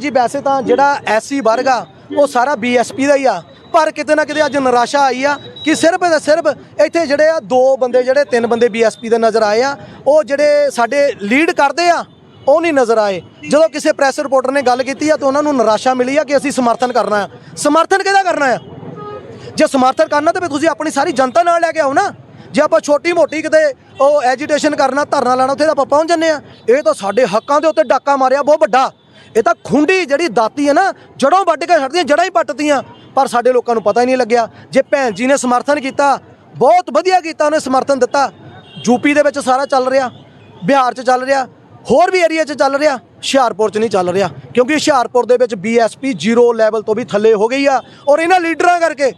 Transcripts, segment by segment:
ਜੀ ਵੈਸੇ ਤਾਂ ਜਿਹੜਾ ਐਸਸੀ ਵਰਗ ਆ, ਉਹ ਸਾਰਾ ਬੀਐਸਪੀ ਦਾ ਹੀ ਆ। ਪਰ ਕਿਤੇ ਨਾ ਕਿਤੇ ਅੱਜ ਨਿਰਾਸ਼ਾ ਆਈ ਆ ਕਿ ਸਿਰਫ ਤੇ ਸਿਰਫ ਇੱਥੇ ਜਿਹੜੇ ਆ ਦੋ ਬੰਦੇ, ਜਿਹੜੇ ਤਿੰਨ ਬੰਦੇ ਬੀਐਸਪੀ ਦੇ ਨਜ਼ਰ ਆਏ ਆ, ਉਹ ਜਿਹੜੇ ਸਾਡੇ ਲੀਡ ਕਰਦੇ ਆ, ਉਹ ਨਹੀਂ ਨਜ਼ਰ ਆਏ। ਜਦੋਂ ਕਿਸੇ ਪ੍ਰੈਸ ਰਿਪੋਰਟਰ ਨੇ ਗੱਲ ਕੀਤੀ ਆ ਤਾਂ ਉਹਨਾਂ ਨੂੰ ਨਿਰਾਸ਼ਾ ਮਿਲੀ ਆ ਕਿ ਅਸੀਂ ਸਮਰਥਨ ਕਰਨਾ ਆ। ਸਮਰਥਨ ਕਿਹਦਾ ਕਰਨਾ ਆ? ਜੇ ਸਮਰਥਨ ਕਰਨਾ ਤਾਂ ਫਿਰ ਤੁਸੀਂ ਆਪਣੀ ਸਾਰੀ ਜਨਤਾ ਨਾਲ ਲੈ ਕੇ ਆਓ ਨਾ। ਜੇ ਆਪਾਂ ਛੋਟੀ ਮੋਟੀ ਕਿਤੇ ਉਹ ਐਜੀਟੇਸ਼ਨ ਕਰਨਾ, ਧਰਨਾ ਲਾਣਾ ਉੱਥੇ ਤਾਂ ਆਪਾਂ ਪਹੁੰਚ ਜੰਨੇ ਆ। ਇਹ ਤਾਂ ਸਾਡੇ ਹੱਕਾਂ ਦੇ ਉੱਤੇ ਡਾਕਾ ਮਾਰਿਆ, ਬਹੁਤ ਵੱਡਾ। ਇਹ ਤਾਂ ਖੁੰਡੀ ਜਿਹੜੀ ਦਾਤੀ ਹੈ ਨਾ, ਜੜੋਂ ਵੱਢ ਕੇ ਛੱਡਦੀਆਂ, ਜੜਾਂ ਹੀ ਪੱਟਦੀਆਂ ਪਰ ਸਾਡੇ ਲੋਕਾਂ ਨੂੰ ਪਤਾ ਹੀ ਨਹੀਂ ਲੱਗਿਆ ਜੇ ਭੈਣ ਜੀ ਨੇ ਸਮਰਥਨ ਕੀਤਾ, ਬਹੁਤ ਵਧੀਆ ਕੀਤਾ, ਉਹਨੇ ਸਮਰਥਨ ਦਿੱਤਾ। ਯੂਪੀ ਦੇ ਵਿੱਚ ਸਾਰਾ ਚੱਲ ਰਿਹਾ, ਬਿਹਾਰ 'ਚ ਚੱਲ ਰਿਹਾ, ਹੋਰ ਵੀ ਏਰੀਆ 'ਚ ਚੱਲ ਰਿਹਾ, ਹੁਸ਼ਿਆਰਪੁਰ 'ਚ ਨਹੀਂ ਚੱਲ ਰਿਹਾ। ਕਿਉਂਕਿ ਹੁਸ਼ਿਆਰਪੁਰ ਦੇ ਵਿੱਚ ਬੀਐਸਪੀ ਜ਼ੀਰੋ ਲੈਵਲ ਤੋਂ ਵੀ ਥੱਲੇ ਹੋ ਗਈ ਆ ਔਰ ਇਹਨਾਂ ਲੀਡਰਾਂ ਕਰਕੇ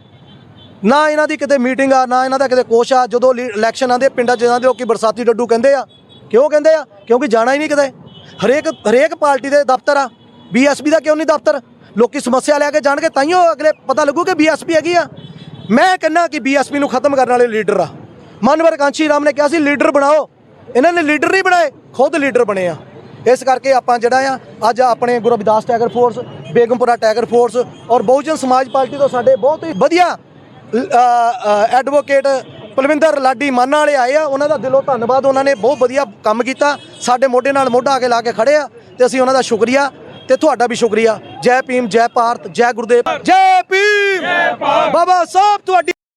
ਨਾ ਇਹਨਾਂ ਦੀ ਕਿਤੇ ਮੀਟਿੰਗ ਆ, ਨਾ ਇਹਨਾਂ ਦਾ ਕਿਤੇ ਕੋਸ਼ ਆ। ਜਦੋਂ ਲੀ- ਇਲੈਕਸ਼ਨ ਆਉਂਦੇ ਪਿੰਡਾਂ 'ਚ ਜਾਂਦੇ ਲੋਕੀ ਬਰਸਾਤੀ ਡੱਡੂ ਕਹਿੰਦੇ ਆ? ਕਿਉਂ ਕਹਿੰਦੇ ਆ? ਕਿਉਂਕਿ ਜਾਣਾ ਹੀ ਨਹੀਂ ਕਿਤੇ। ਹਰੇਕ ਹਰੇਕ ਪਾਰਟੀ ਦੇ ਦਫ਼ਤਰ ਆ। ਬੀਐਸਪੀ ਦਾ ਕਿਉਂ ਨਹੀਂ ਦਫ਼ਤਰ? ਲੋਕੀ ਸਮੱਸਿਆ ਲੈ ਕੇ ਜਾਣਗੇ ਤਾਂ ਹੀ ਉਹ ਅਗਲੇ ਪਤਾ ਲੱਗੂ ਕਿ ਬੀਐਸਪੀ ਹੈਗੀ ਆ। ਮੈਂ ਕਹਿੰਦਾ ਕਿ ਬੀਐਸਪੀ ਨੂੰ ਖਤਮ ਕਰਨ ਵਾਲੇ ਲੀਡਰ ਆ। ਮਨਵਰ ਕਾਂਚੀ ਰਾਮ ਨੇ ਕਿਹਾ ਸੀ, ਲੀਡਰ ਬਣਾਓ। ਇਹਨਾਂ ਨੇ ਲੀਡਰ ਨਹੀਂ ਬਣਾਏ, ਖੁਦ ਲੀਡਰ ਬਣੇ ਆ। ਇਸ ਕਰਕੇ ਆਪਾਂ ਜਿਹੜਾ ਆ, ਅੱਜ ਆਪਣੇ Guru Ravidas tiger force, Begampura tiger force ਔਰ ਬਹੁਜਨ ਸਮਾਜ ਪਾਰਟੀ ਤੋਂ ਸਾਡੇ ਬਹੁਤ ਹੀ ਵਧੀਆ ਐਡਵੋਕੇਟ ਪਲਵਿੰਦਰ ਲਾਡੀ ਮਾਨਾ ਵਾਲੇ ਆਏ ਆ ਉਹਨਾਂ ਦਾ ਦਿਲੋਂ ਧੰਨਵਾਦ ਉਹਨਾਂ ਨੇ ਬਹੁਤ ਵਧੀਆ ਕੰਮ ਕੀਤਾ। ਸਾਡੇ ਮੋਢੇ ਨਾਲ ਮੋਢਾ ਆ ਕੇ ਲਾ ਕੇ ਖੜੇ ਆ ਤੇ ਅਸੀਂ ਉਹਨਾਂ ਦਾ ਸ਼ੁਕਰੀਆ ਤੇ ਤੁਹਾਡਾ ਵੀ ਸ਼ੁਕਰੀਆ। ਜੈ ਭੀਮ ਜੈ ਭਾਰਤ ਜੈ ਗੁਰਦੇਵ। ਜੈ ਭੀਮ! ਬਾਬਾ ਸਾਹਿਬ ਤੁਹਾਡੀ